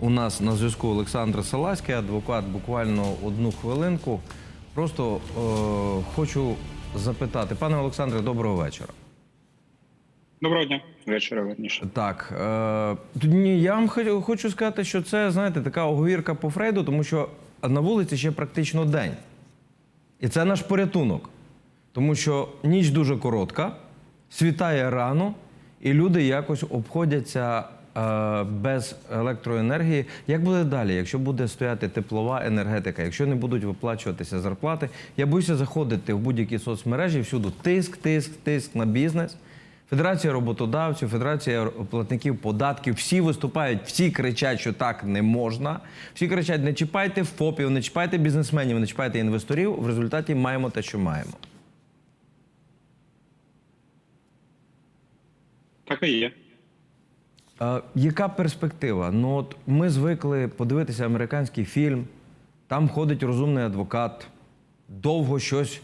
у нас на зв'язку Олександр Саласький, адвокат. Буквально одну хвилинку. Просто е, хочу запитати, пане Олександре, доброго вечора. Доброго дня. Вечора верніше. Так, е, ні, я вам хочу сказати, що це, знаєте, така оговірка по Фрейду, тому що на вулиці ще практично день. І це наш порятунок. Тому що ніч дуже коротка, світає рано, і люди якось обходяться без електроенергії. Як буде далі, якщо буде стояти теплова енергетика, якщо не будуть виплачуватися зарплати? Я боюся заходити в будь-які соцмережі, всюди тиск, тиск, тиск на бізнес. Федерація роботодавців, Федерація платників податків, всі виступають, всі кричать, що так не можна. Всі кричать: не чіпайте ФОПів, не чіпайте бізнесменів, не чіпайте інвесторів. В результаті маємо те, що маємо. Так і є. Е, яка перспектива? Ну от ми звикли подивитися американський фільм, там ходить розумний адвокат, довго щось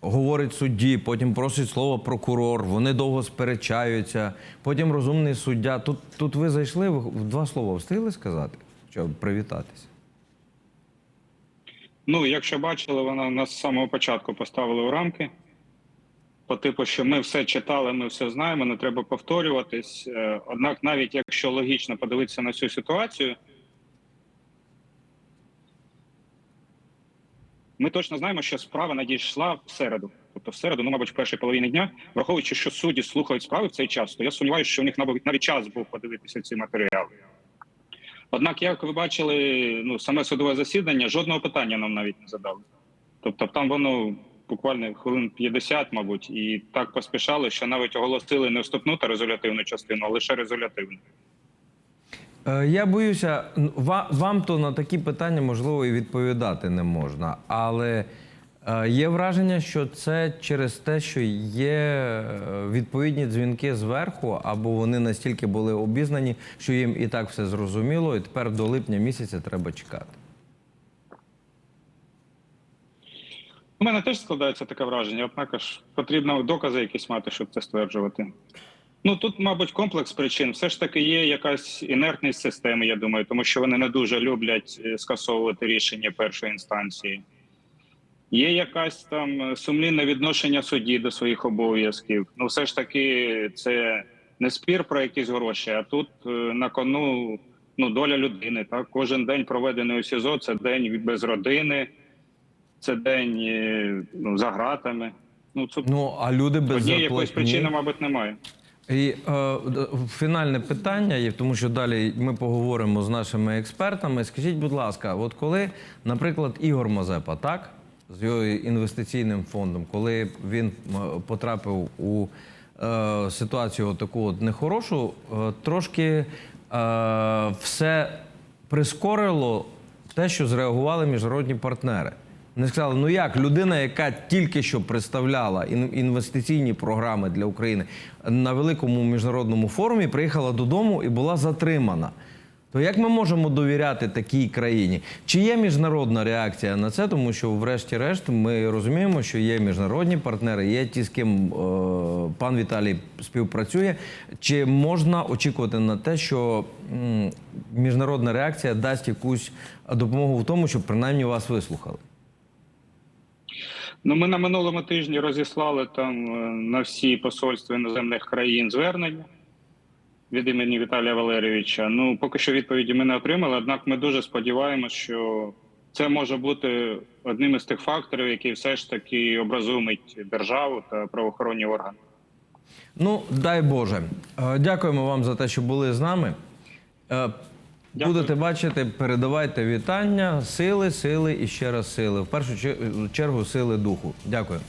говорить судді, потім просить слово прокурор, вони довго сперечаються, потім розумний суддя. Тут, тут ви зайшли, в два слова встигли сказати, щоб привітатися. Ну, якщо бачили, вона нас з самого початку поставили у рамки. По типу, що ми все читали, ми все знаємо, не треба повторюватись. Е, Однак, навіть якщо логічно подивитися на цю ситуацію, ми точно знаємо, що справа надійшла в середу. Тобто в середу, ну, мабуть, в першій половині дня, враховуючи, що судді слухають справи в цей час, то я сумніваюся, що у них навіть навіть час був подивитися ці матеріали. Однак, як ви бачили, ну саме судове засідання жодного питання нам навіть не задали. Тобто, там воно буквально хвилин 50, мабуть, і так поспішали, що навіть оголосили не вступну та резолютивну частину, а лише резолютивну. Е, Я боюся, вам то на такі питання можливо і відповідати не можна. Але е, є враження, що це через те, що є е, відповідні дзвінки зверху, або вони настільки були обізнані, що їм і так все зрозуміло, і тепер до липня місяця треба чекати. У мене теж складається таке враження, однак ж потрібно докази якісь мати, щоб це стверджувати. Ну тут, мабуть, комплекс причин. Все ж таки є якась інертність системи, я думаю, тому що вони не дуже люблять е, скасовувати рішення першої інстанції. Є якась там сумлінне відношення судді до своїх обов'язків. Ну, все ж таки, це не спір про якісь гроші, а тут е, на кону ну, доля людини. Так, кожен день проведений у СІЗО це день без родини, це день ну, за ґратами. Ну, тут Ну а люди без однієї якоїсь причини, мабуть, немає. І е, фінальне питання є, тому що далі ми поговоримо з нашими експертами. Скажіть, будь ласка, от коли, наприклад, Ігор Мазепа, так, з його інвестиційним фондом, коли він потрапив у е, ситуацію таку от нехорошу, е, трошки е, все прискорило те, що зреагували міжнародні партнери. Вони сказали, ну як людина, яка тільки що представляла інвестиційні програми для України на великому міжнародному форумі, приїхала додому і була затримана. То як ми можемо довіряти такій країні? Чи є міжнародна реакція на це? Тому що, врешті-решт, ми розуміємо, що є міжнародні партнери, є ті, з ким е, пан Віталій співпрацює. Чи можна очікувати на те, що м, міжнародна реакція дасть якусь допомогу в тому, щоб принаймні вас вислухали? Ну, ми на минулому тижні розіслали там е, на всі посольства іноземних країн звернення від імені Віталія Валерійовича. Ну, поки що відповіді ми не отримали, однак ми дуже сподіваємося, що це може бути одним із тих факторів, який все ж таки образумить державу та правоохоронні органи. Ну, дай Боже. Е, Дякуємо вам за те, що були з нами. Дякую. Будете бачити, передавайте вітання, сили, сили і ще раз сили. В першу чер- чергу сили духу. Дякую.